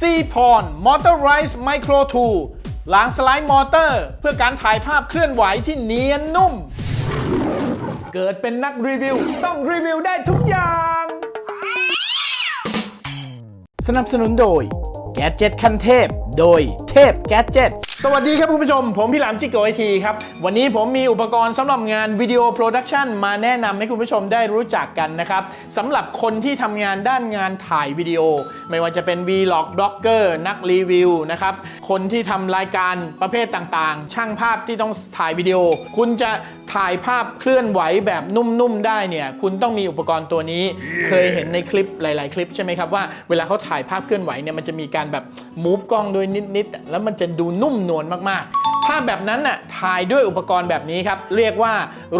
ซีพรมอเตอร์ไรส์ไมโครทูล้างสไลด์มอเตอร์ เพื่อการถ่ายภาพเคลื่อนไหวที่เนียนนุ่ม เกิดเป็นนักรีวิว ต้องรีวิวได้ทุกอย่าง สนับสนุนโดย แก d เจ็ตคันเทพ โดยเทพแก d เจ็ต สวัสดีครับคุณผู้ชม ผมพี่หลามจิกโกไอทีครับ วันนี้ผมมีอุปกรณ์สำหรับงานวิดีโอโปรดักชันมาแนะนำให้คุณผู้ชมได้รู้จักกันนะครับสำหรับคนที่ทำงานด้านงานถ่ายวิดีโอ ไม่ว่าจะเป็น Vlog บล็อกเกอร์นักรีวิวนะครับคนที่ทำรายการประเภทต่างๆ ช่างภาพที่ต้องถ่ายวิดีโอ คุณจะ ถ่ายภาพเคลื่อนไหวแบบนุ่มๆได้เนี่ยคุณต้องมีอุปกรณ์ตัวนี้เคยเห็นในคลิปหลาย ๆ คลิปใช่ไหมครับว่าเวลาเขาถ่ายภาพเคลื่อนไหวเนี่ยมันจะมีการแบบมูฟกล้องด้วยนิดๆแล้วมันจะดูนุ่มนวลมากๆภาพแบบนั้นน่ะถ่ายด้วยอุปกรณ์แบบนี้ครับ เรียกว่า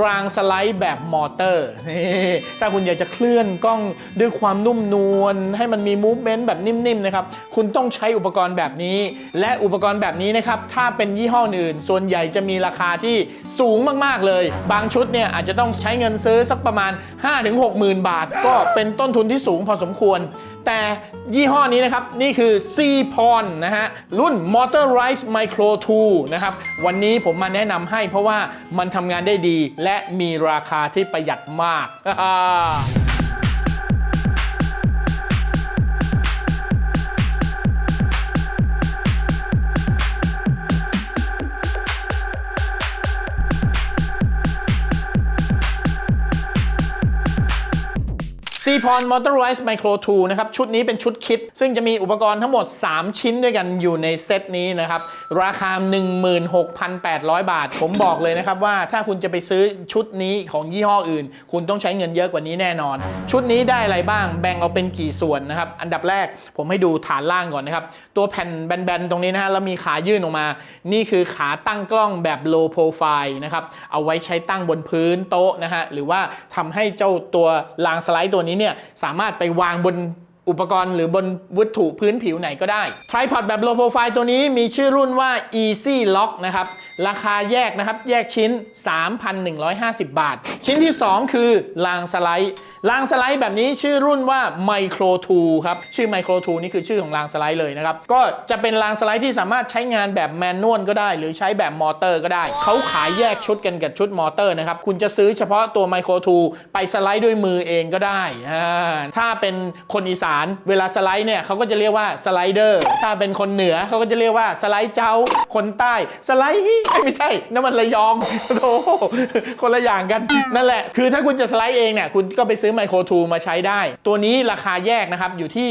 รางสไลด์แบบมอเตอร์นี่ถ้าคุณอยากจะเคลื่อนกล้องด้วยความนุ่มนวลให้มันมีมูฟเมนต์แบบนิ่มๆนะครับคุณต้องใช้อุปกรณ์แบบนี้ และอุปกรณ์แบบนี้นะครับถ้าเป็นยี่ห้ออื่น ส่วนใหญ่จะมีราคาที่สูงมากๆเลย บางชุดเนี่ยอาจจะต้องใช้เงินซื้อสักประมาณ 5-6หมื่นบาท ก็เป็นต้นทุนที่สูงพอสมควรแต่ยี่ห้อนี้นะครับ นี่คือ c p o n นะฮะ รุ่น Motorized Micro 2 นะครับวันนี้ผมมาแนะนำให้เพราะว่ามันทำงานได้ดีและมีราคาที่ประหยัดมาก c p o n Motorized Micro 2นะครับ ชุดนี้เป็นชุดคิด ซึ่งจะมีอุปกรณ์ทั้งหมด 3 ชิ้นด้วยกันอยู่ในเซตนี้นะครับ ราคา 16,800 บาท ผมบอกเลยนะครับว่าถ้าคุณจะไปซื้อชุดนี้ของยี่ห้ออื่น คุณต้องใช้เงินเยอะกว่านี้แน่นอน ชุดนี้ได้อะไรบ้างแบ่งเอาเป็นกี่ส่วนนะครับ อันดับแรกผมให้ดูฐานล่างก่อนนะครับ ตัวแผ่นแบนๆตรงนี้นะฮะแล้วมีขายื่นออกมา นี่คือขาตั้งกล้องแบบ low profile นะครับเอาไว้ใช้ตั้งบนพื้นโต๊ะนะฮะหรือว่าทำให้เจ้าตัวรางสไลด์ตัวนี้เนี่ยสามารถไปวางบนอุปกรณ์หรือบนวัตถุพื้นผิวไหนก็ได้ Tripod แบบ low profile ตัวนี้มีชื่อรุ่นว่า Easy Lock นะครับ ราคาแยกนะครับ แยกชิ้น 3,150 บาท ชิ้นที่ 2 คือรางสไลด์รางสไลด์แบบนี้ชื่อรุ่นว่า Micro 2ครับ ชื่อ Micro 2นี่คือชื่อของรางสไลด์เลยนะครับ ก็จะเป็นรางสไลด์ที่สามารถใช้งานแบบแมนนวลก็ได้ หรือใช้แบบมอเตอร์ก็ได้ เขาขายแยกชุดกันกับชุดมอเตอร์นะครับ คุณจะซื้อเฉพาะตัว Micro 2ไปสไลด์ด้วยมือเองก็ได้ ถ้าเป็นคนอีสานเวลาสไลด์เนี่ยเขาก็จะเรียกว่าสไลเดอร์ ถ้าเป็นคนเหนือเขาก็จะเรียกว่าสไลด์เจ้า คนใต้สไลด์ไม่ใช่นั่นมันระยองโอ้โหคนละอย่างกันนั่นแหละ คือถ้าคุณจะสไลด์เองเนี่ยคุณก็ไปซื้อไมโครทูมาใช้ได้ ตัวนี้ราคาแยกนะครับอยู่ที่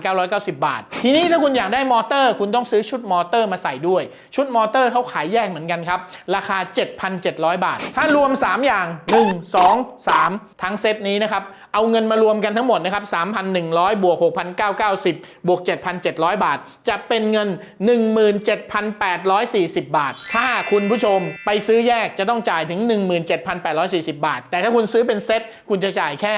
6,990 บาท ทีนี้ถ้าคุณอยากได้มอเตอร์ คุณต้องซื้อชุดมอเตอร์มาใส่ด้วย ชุดมอเตอร์เขาขายแยกเหมือนกันครับ ราคา 7,700 บาท ถ้ารวม 3 อย่าง 1 2 3 ทั้งเซตนี้นะครับ เอาเงินมารวมกันทั้งหมดนะครับ3,100 บวก 6,990 บวก 7,700 บาท จะเป็นเงิน 17,840 บาทถ้าคุณผู้ชมไปซื้อแยกจะต้องจ่ายถึง 17,840 บาท แต่ถ้าคุณซื้อเป็นเซตคุณจะจ่ายแค่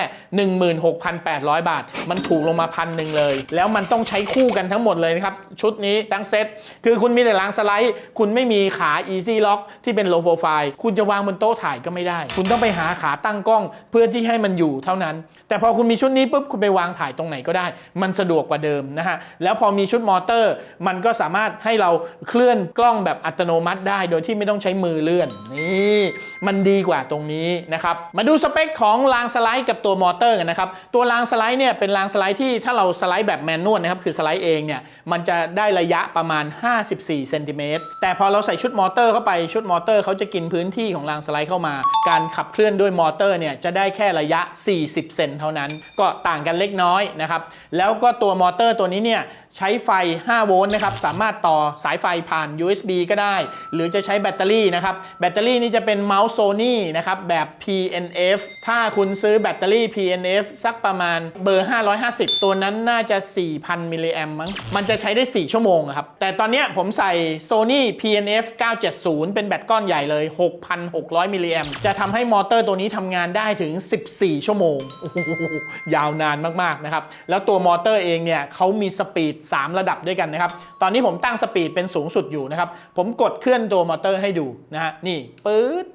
16,800 บาท มันถูกลงมาพันหนึ่งเลย แล้วมันต้องใช้คู่กันทั้งหมดเลยนะครับ ชุดนี้ทั้งเซตคือคุณมีแต่รางสไลด์ คุณไม่มีขา Easy Lock ที่เป็น low profile คุณจะวางบนโต๊ะถ่ายก็ไม่ได้ คุณต้องไปหาขาตั้งกล้องเพื่อที่ให้มันอยู่เท่านั้น แต่พอคุณมีชุดนี้ปุ๊บคุณไปวางถ่ายตรงไหนก็ได้ มันสะดวกกว่าเดิมนะฮะแล้วพอมีชุดมอเตอร์ มันก็สามารถให้เราเคลื่อนกล้องแบบอัตโนมัติได้โดยที่ไม่ต้องใช้มือเลื่อนนี่มันดีกว่าตรงนี้นะครับมาดูสเปคของรางสไลด์กับตัวมอเตอร์กันนะครับตัวรางสไลด์เนี่ยเป็นรางสไลด์ที่ถ้าเราสไลด์แบบแมนนวลนะครับคือสไลด์เองเนี่ยมันจะได้ระยะประมาณ 54เซนติเมตรแต่พอเราใส่ชุดมอเตอร์เข้าไปชุดมอเตอร์เขาจะกินพื้นที่ของรางสไลด์เข้ามา การขับเคลื่อนด้วยมอเตอร์เนี่ยจะได้แค่ระยะ 40 เซนเท่านั้น ก็ต่างกันเล็กน้อยนะครับแล้วก็ตัวมอเตอร์ตัวนี้เนี่ยใช้ไฟ 5 โวลต์นะครับสามารถต่อสายไฟผ่าน USB ก็ได้ หรือจะใช้แบตเตอรี่นะครับแบตเตอรี่นี่จะเป็นเมาส์โซนี่นะครับแบบ PNF ถ้าคุณซื้อแบตเตอรี่ PNF สักประมาณเบอร์ 550 ตัวนั้นน่าจะ 4,000 มิลลิแอมมั้ง มันจะใช้ได้ 4 ชั่วโมงครับ แต่ตอนนี้ผมใส่ Sony PNF 970 เป็นแบตก้อนใหญ่เลย 6,600 มิลลิแอมจะทำให้มอเตอร์ตัวนี้ทำงานได้ถึง 14 ชั่วโมงโยาวนานมาก ๆ นะครับ แล้วตัวมอเตอร์เองเนี่ยเขามีสปีด 3 ระดับด้วยกันนะครับ ตอนนี้ผมตั้งสปีดเป็นสูงสุดอยู่นะครับ ผมกดเคลื่อนตัวมอเตอร์ให้ดูนะฮะ นี่ปื๊ด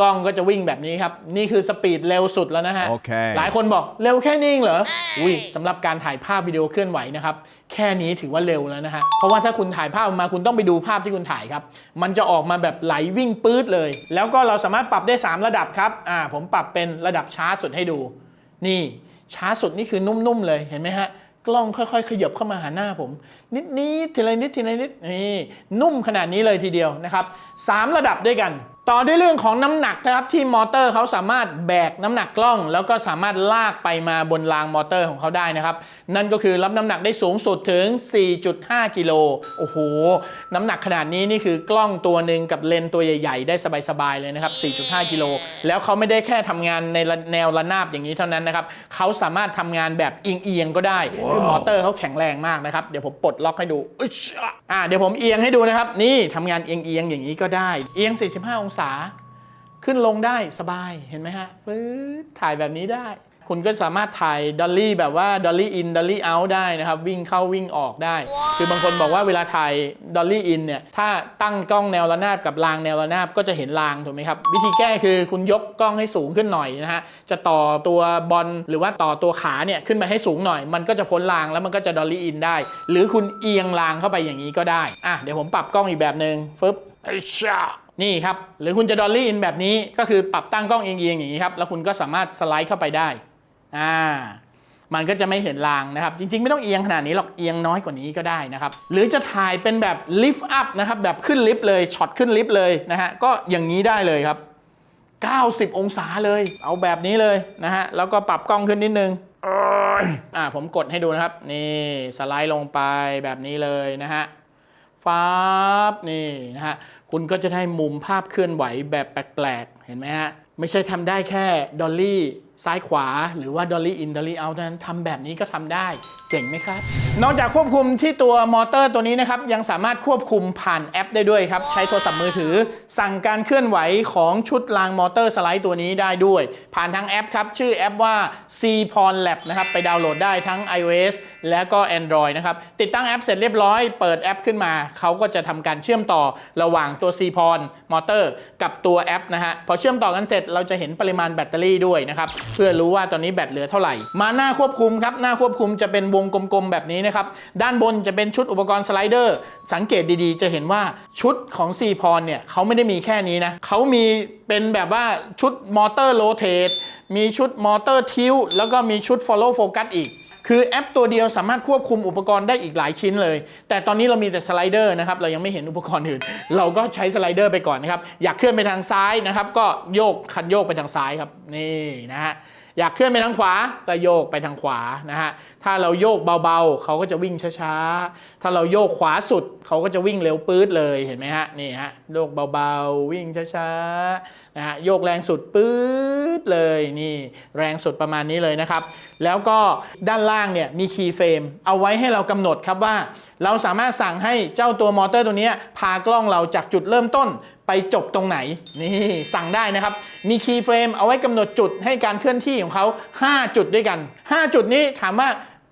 กล้องก็จะวิ่งแบบนี้ครับ นี่คือสปีดเร็วสุดแล้วนะฮะโอเคหลายคนบอกเร็วแค่นี้เองเหรอ อุ้ยสำหรับการถ่ายภาพวิดีโอเคลื่อนไหวนะครับ แค่นี้ถือว่าเร็วแล้วนะฮะ เพราะว่าถ้าคุณถ่ายภาพออกมาคุณต้องไปดูภาพที่คุณถ่ายครับ มันจะออกมาแบบไหลวิ่งปื๊ดเลย แล้วก็เราสามารถปรับได้ 3 ระดับครับ อ่า ผมปรับเป็นระดับช้าสุดให้ดู นี่ ช้าสุดนี่คือนุ่มๆเลย เห็นไหมฮะ กล้องค่อยๆ ขยับเข้ามาหาหน้าผม นิดนิดๆทีละนิดทีละนิด นี่ นุ่มขนาดนี้เลยทีเดียวนะครับสามระดับด้วยกัน ต่อด้วยเรื่องของน้ำหนักนะครับที่มอเตอร์เขาสามารถแบกน้ำหนักกล้อง แล้วก็สามารถลากไปมาบนรางมอเตอร์ของเขาได้นะครับ นั่นก็คือรับน้ำหนักได้สูงสุดถึง 4.5 กิโลโอ้โห น้ำหนักขนาดนี้นี่คือกล้องตัวหนึ่งกับเลนตัวใหญ่ ๆ ได้สบายๆเลยนะครับ 4.5 กิโลแล้วเขาไม่ได้แค่ทำงานในแนวระนาบอย่างนี้เท่านั้นนะครับเขาสามารถทำงานแบบเอียงๆก็ได้คือมอเตอร์เขาแข็งแรงมากนะครับเดี๋ยวผมปลดล็อกให้ดูอุ๊ยอ่าเดี๋ยวผมเอียงให้ดูนะครับนี่ทำงานเอียงๆอย่างนี้ก็ได้เอียง 45องศาขึ้นลงได้สบายเห็นไหมฮะปื๊ดถ่ายแบบนี้ได้ คุณก็สามารถถ่ายดอลลี่แบบว่าดอลลี่อินดอลลี่เอาได้นะครับ วิ่งเข้าวิ่งออกได้ คือบางคนบอกว่าเวลาถ่ายดอลลี่อินเนี่ยถ้าตั้งกล้องแนวระนาบกับรางแนวระนาบก็จะเห็นรางถูกไหมครับ วิธีแก้คือคุณยกกล้องให้สูงขึ้นหน่อยนะฮะจะต่อตัวบอลหรือว่าต่อตัวขาเนี่ยขึ้นไปให้สูงหน่อย มันก็จะพ้นรางแล้วมันก็จะดอลลี่อินได้ หรือคุณเอียงรางเข้าไปอย่างนี้ก็ได้อะเดี๋ยวผมปรับกล้องอีกแบบหนึ่งฟึบไอ้ชา นี่ครับ หรือคุณจะดอลลี่อินแบบนี้ก็คือปรับตั้งกล้องเอียงๆอย่างนี้ครับ แล้วคุณก็สามารถสไลด์เข้าไปได้อ่ามันก็จะไม่เห็นรางนะครับ จริงๆ ไม่ต้องเอียงขนาดนี้หรอกเอียงน้อยกว่านี้ก็ได้นะครับ หรือจะถ่ายเป็นแบบลิฟต์อัพนะครับ แบบขึ้นลิฟต์เลยช็อตขึ้นลิฟต์เลยนะฮะก็อย่างนี้ได้เลยครับ 90 องศาเลย เอาแบบนี้เลยนะฮะแล้วก็ปรับกล้องขึ้นนิดนึงอ่าผมกดให้ดูนะครับ นี่สไลด์ลงไปแบบนี้เลยนะฮะ ฟ้าบนี่นะฮะคุณก็จะได้มุมภาพเคลื่อนไหวแบบแปลกๆ เห็นไหมฮะ ไม่ใช่ทำได้แค่ดอลลี่ ซ้ายขวาหรือว่าดอลลี่อินดอลลี่เอาท่านั้นทำแบบนี้ก็ทำได้เจ๋งไหมครับ นอกจากควบคุมที่ตัวมอเตอร์ตัวนี้นะครับ ยังสามารถควบคุมผ่านแอปได้ด้วยครับ ใช้โทรศัพท์มือถือ สั่งการเคลื่อนไหวของชุดรางมอเตอร์สไลด์ตัวนี้ได้ด้วย ผ่านทางแอปครับ ชื่อแอปว่า c p o n Lab นะครับ ไปดาวน์โหลดได้ทั้ง iOS และก็ Android นะครับ ติดตั้งแอปเสร็จเรียบร้อย เปิดแอปขึ้นมา เขาก็จะทำการเชื่อมต่อระหว่างตัว c p o n มอเตอร์กับตัวแอปนะฮะพอเชื่อมต่อกันเสร็จเราจะเห็นปริมาณแบตเตอรี่ด้วยนะครับเพื่อรู้ว่าตอนนี้แบตเหลือเท่าไหร่ มาหน้าควบคุมครับหน้าควบคุมจะเป็นวงกลมๆแบบนี้นะครับด้านบนจะเป็นชุดอุปกรณ์สไลเดอร์สังเกตดีๆ จะเห็นว่าชุดของซีพรเนี่ยเขาไม่ได้มีแค่นี้นะเขามีเป็นแบบว่าชุดมอเตอร์โรเตทมีชุดมอเตอร์ทิวแล้วก็มีชุด follow focus อีก คือแอปตัวเดียวสามารถควบคุมอุปกรณ์ได้อีกหลายชิ้นเลย แต่ตอนนี้เรามีแต่สไลเดอร์นะครับ เรายังไม่เห็นอุปกรณ์อื่น เราก็ใช้สไลเดอร์ไปก่อนนะครับ อยากเคลื่อนไปทางซ้ายนะครับ ก็โยกคันโยกไปทางซ้ายครับ นี่นะฮะ อยากเคลื่อนไปทางขวาก็โยกไปทางขวานะฮะถ้าเราโยกเบาๆ เขาก็จะวิ่งช้าๆ ถ้าเราโยกขวาสุด เขาก็จะวิ่งเร็วปื๊ดเลยเห็นไหมฮะนี่ฮะโยกเบาๆ วิ่งช้าๆนะฮะโยกแรงสุดปื๊ดเลยนี่แรงสุดประมาณนี้เลยนะครับ แล้วก็ด้านล่างเนี่ยมีคีย์เฟรมเอาไว้ให้เรากำหนดครับว่า เราสามารถสั่งให้เจ้าตัวมอเตอร์ตัวนี้พากล้องเราจากจุดเริ่มต้น ไปจบตรงไหน นี่สั่งได้นะครับ มีคีย์เฟรมเอาไว้กำหนดจุดให้การเคลื่อนที่ของเขา 5 จุดด้วยกัน 5 จุดนี้ถามว่า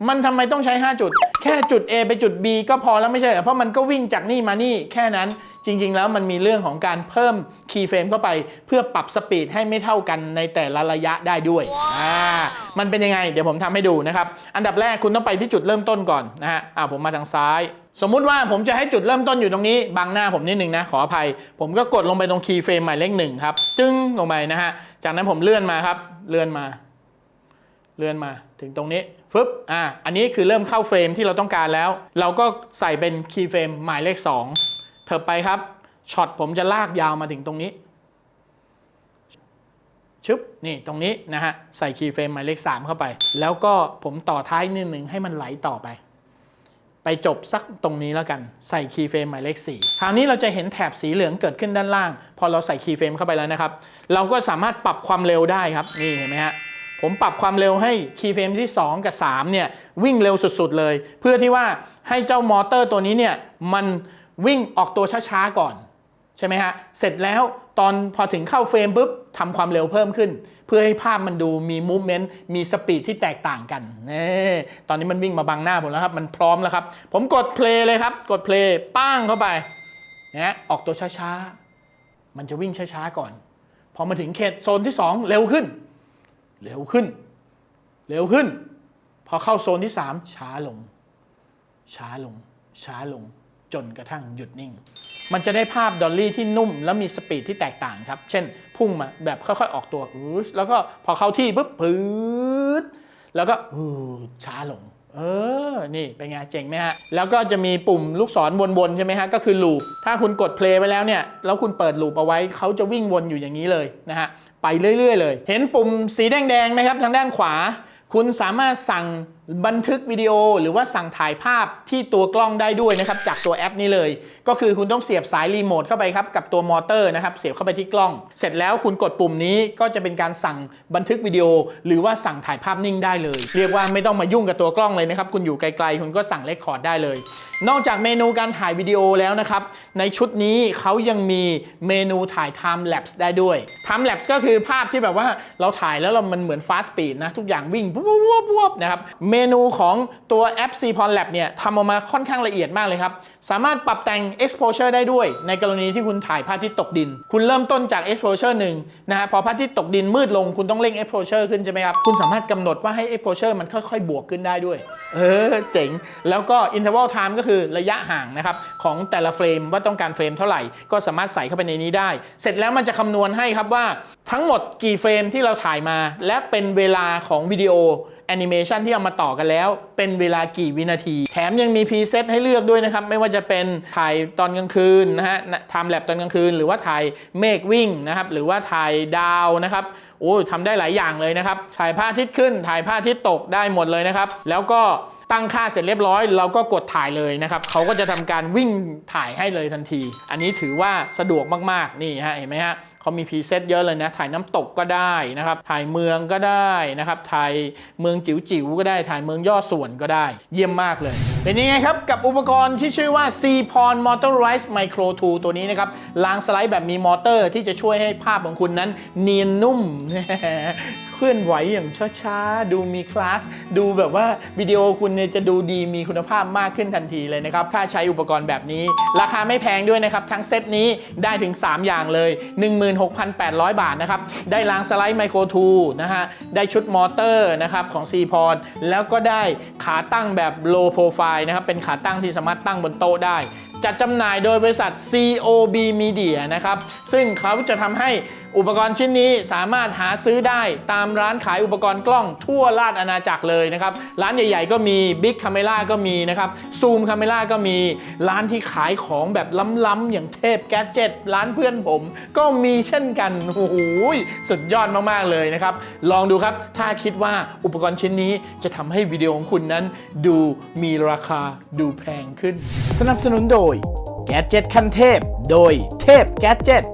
มันทำไมต้องใช้ 5 จุด แค่จุด A ไปจุด B ก็พอแล้วไม่ใช่เหรอเพราะมันก็วิ่งจากนี่มานี่แค่นั้นจริง ๆ แล้วมันมีเรื่องของการเพิ่มคีย์เฟรมเข้าไป เพื่อปรับสปีดให้ไม่เท่ากันในแต่ละระยะได้ด้วย อ่า มันเป็นยังไง เดี๋ยวผมทำให้ดูนะครับ อันดับแรกคุณต้องไปที่จุดเริ่มต้นก่อนนะฮะ อ่าผมมาทางซ้าย สมมุติว่าผมจะให้จุดเริ่มต้นอยู่ตรงนี้บังหน้าผมนิดนึงนะ ขออภัย ผมก็กดลงไปตรงคีย์เฟรมหมายเลขหนึ่งครับ จึ้งลงไปนะฮะ จากนั้นผมเลื่อนมาครับ เลื่อนมา เลื่อนมาถึงตรงนี้ฟึบอ่าอันนี้คือเริ่มเข้าเฟรมที่เราต้องการแล้ว เราก็ใส่เป็นคีย์เฟรมหมายเลข2เถิบไปครับช็อตผมจะลากยาวมาถึงตรงนี้ชึบนี่ตรงนี้นะฮะใส่คีย์เฟรมหมายเลข3เข้าไป แล้วก็ผมต่อท้ายนิดหนึ่งให้มันไหลต่อไป ไปจบสักตรงนี้แล้วกันใส่คีย์เฟรมหมายเลข 4 คราวนี้เราจะเห็นแถบสีเหลืองเกิดขึ้นด้านล่าง พอเราใส่คีย์เฟรมเข้าไปแล้วนะครับ เราก็สามารถปรับความเร็วได้ครับ นี่เห็นไหมฮะผมปรับความเร็วให้คีย์เฟรมที่ 2 กับ 3 เนี่ย วิ่งเร็วสุดๆเลย เพื่อที่ว่าให้เจ้ามอเตอร์ตัวนี้เนี่ย มันวิ่งออกตัวช้าๆก่อน ใช่ไหมฮะ เสร็จแล้วตอนพอถึงเข้าเฟรมปุ๊บ ทำความเร็วเพิ่มขึ้น เพื่อให้ภาพมันดูมีมูฟเมนต์มีสปีดที่แตกต่างกันนี่ตอนนี้มันวิ่งมาบังหน้าผมแล้วครับมันพร้อมแล้วครับ ผมกดเพลย์เลยครับ กดเพลย์ป้างเข้าไปนะออกตัวช้าๆ มันจะวิ่งช้าๆก่อน พอมาถึงเขตโซนที่ 2 เร็วขึ้น เร็วขึ้น เร็วขึ้น พอเข้าโซนที่ 3 ช้าลง ช้าลง ช้าลง จนกระทั่งหยุดนิ่ง มันจะได้ภาพดอลลี่ที่นุ่มแล้วมีสปีดที่แตกต่างครับ เช่น พุ่งมาแบบค่อยๆ ออกตัวอืดแล้วก็พอเข้าที่ปุ๊บปื๊ดแล้วก็อืดช้าลง เออ นี่เป็นไงเจ๋งไหมฮะ แล้วก็จะมีปุ่มลูกศรวนๆ ใช่ไหมฮะ ก็คือลูป ถ้าคุณกดเพลย์ไปแล้วเนี่ย แล้วคุณเปิดลูปเอาไว้ เขาจะวิ่งวนอยู่อย่างนี้เลยนะฮะ ไปเรื่อยๆ เลย เห็นปุ่มสีแดงๆไหมครับ ทางด้านขวา คุณสามารถสั่งบันทึกวิดีโอหรือว่าสั่งถ่ายภาพที่ตัวกล้องได้ด้วยนะครับจากตัวแอปนี้เลย ก็คือคุณต้องเสียบสายรีโมทเข้าไปครับกับตัวมอเตอร์นะครับเสียบเข้าไปที่กล้อง เสร็จแล้วคุณกดปุ่มนี้ก็จะเป็นการสั่งบันทึกวิดีโอ หรือว่าสั่งถ่ายภาพนิ่งได้เลย เรียกว่าไม่ต้องมายุ่งกับตัวกล้องเลยนะครับคุณอยู่ไกลๆคุณก็สั่งเลคคอร์ดได้เลย นอกจากเมนูการถ่ายวิดีโอแล้วนะครับในชุดนี้เขายังมีเมนูถ่าย time lapse ได้ด้วย time lapse ก็คือภาพที่แบบว่าเราถ่ายแล้วเรามันเหมือน fast speed นะทุกอย่างวิ่งปุ๊บปุ๊บปุ๊บนะครับเมนูของตัวแอป c p o n Lab เนี่ยทำออกมาค่อนข้างละเอียดมากเลยครับ สามารถปรับแต่ง exposure ได้ด้วย ในกรณีที่คุณถ่ายภาพที่ตกดิน คุณเริ่มต้นจาก exposure หนึ่งนะฮะพอพระอาทิตย์ตกดินมืดลง คุณต้องเร่ง exposure ขึ้นใช่ไหมครับ คุณสามารถกำหนดว่าให้ exposure มันค่อยๆ บวกขึ้นได้ด้วย เออ เจ๋ง แล้วก็ interval time ก็คือระยะห่างนะครับของแต่ละเฟรมว่าต้องการเฟรมเท่าไหร่ ก็สามารถใส่เข้าไปในนี้ได้ เสร็จแล้วมันจะคำนวณให้ครับว่าทั้งหมดกี่เฟรมที่เราถ่ายมา และเป็นเวลาของวิดีโอ อนิเมชันที่เอามาต่อกันแล้ว เป็นเวลากี่วินาที แถมยังมีพรีเซตให้เลือกด้วยนะครับ ไม่ว่าจะเป็นถ่ายตอนกลางคืนนะฮะทำแลบตอนกลางคืน หรือว่าถ่ายเมฆวิ่งนะครับ หรือว่าถ่ายดาวนะครับโอ้ทำได้หลายอย่างเลยนะครับ ถ่ายพระอาทิตย์ขึ้น ถ่ายพระอาทิตย์ตกได้หมดเลยนะครับ แล้วก็ตั้งค่าเสร็จเรียบร้อย เราก็กดถ่ายเลยนะครับเขาก็จะทำการวิ่งถ่ายให้เลยทันที อันนี้ถือว่าสะดวกมาก ๆ นี่ฮะเห็นไหมฮะ เขามีพรีเซตเยอะเลยนะ ถ่ายน้ำตกก็ได้นะครับ ถ่ายเมืองก็ได้นะครับ ถ่ายเมืองจิ๋วๆก็ได้ ถ่ายเมืองย่อส่วนก็ได้ เยี่ยมมากเลย เป็นยังไงครับ กับอุปกรณ์ที่ชื่อว่า c p o n Motorized Micro 2 ตัวนี้นะครับลางสไลด์แบบมีมอเตอร์ที่จะช่วยให้ภาพของคุณนั้นเนียนนุ่ม ลื่อนไหวอย่างช้าๆ ดูมีคลาส ดูแบบว่าวิดีโอคุณเนี่ยจะดูดีมีคุณภาพมากขึ้นทันทีเลยนะครับ ถ้าใช้อุปกรณ์แบบนี้ ราคาไม่แพงด้วยนะครับ ทั้งเซตนี้ได้ถึง 3 อย่างเลย 16,800 บาทนะครับ ได้รางสไลด์ไมโครทูนะฮะ ได้ชุดมอเตอร์นะครับของ c p o n แล้วก็ได้ขาตั้งแบบ low profile นะครับ เป็นขาตั้งที่สามารถตั้งบนโต๊ะได้จัดจำหน่ายโดยบริษัท COB Media นะครับ ซึ่งเขาจะทำให้ อุปกรณ์ชิ้นนี้สามารถหาซื้อได้ตามร้านขายอุปกรณ์กล้องทั่วราชอาณาจักรเลยนะครับ ร้านใหญ่ๆก็มี Big Camera ก็มีนะครับ Zoom Camera ก็มี ร้านที่ขายของแบบล้ำๆอย่างเทพแกจ e t ร้านเพื่อนผม ก็มีเช่นกันโอ้โหสุดยอดมากๆเลยนะครับ ลองดูครับถ้าคิดว่าอุปกรณ์ชิ้นนี้จะทำให้วิดีโอของคุณนั้น ดูมีราคาดูแพงขึ้น สนับสนุนโดย แกจ e t ขั้นเทพ โดยเทพแกจ e t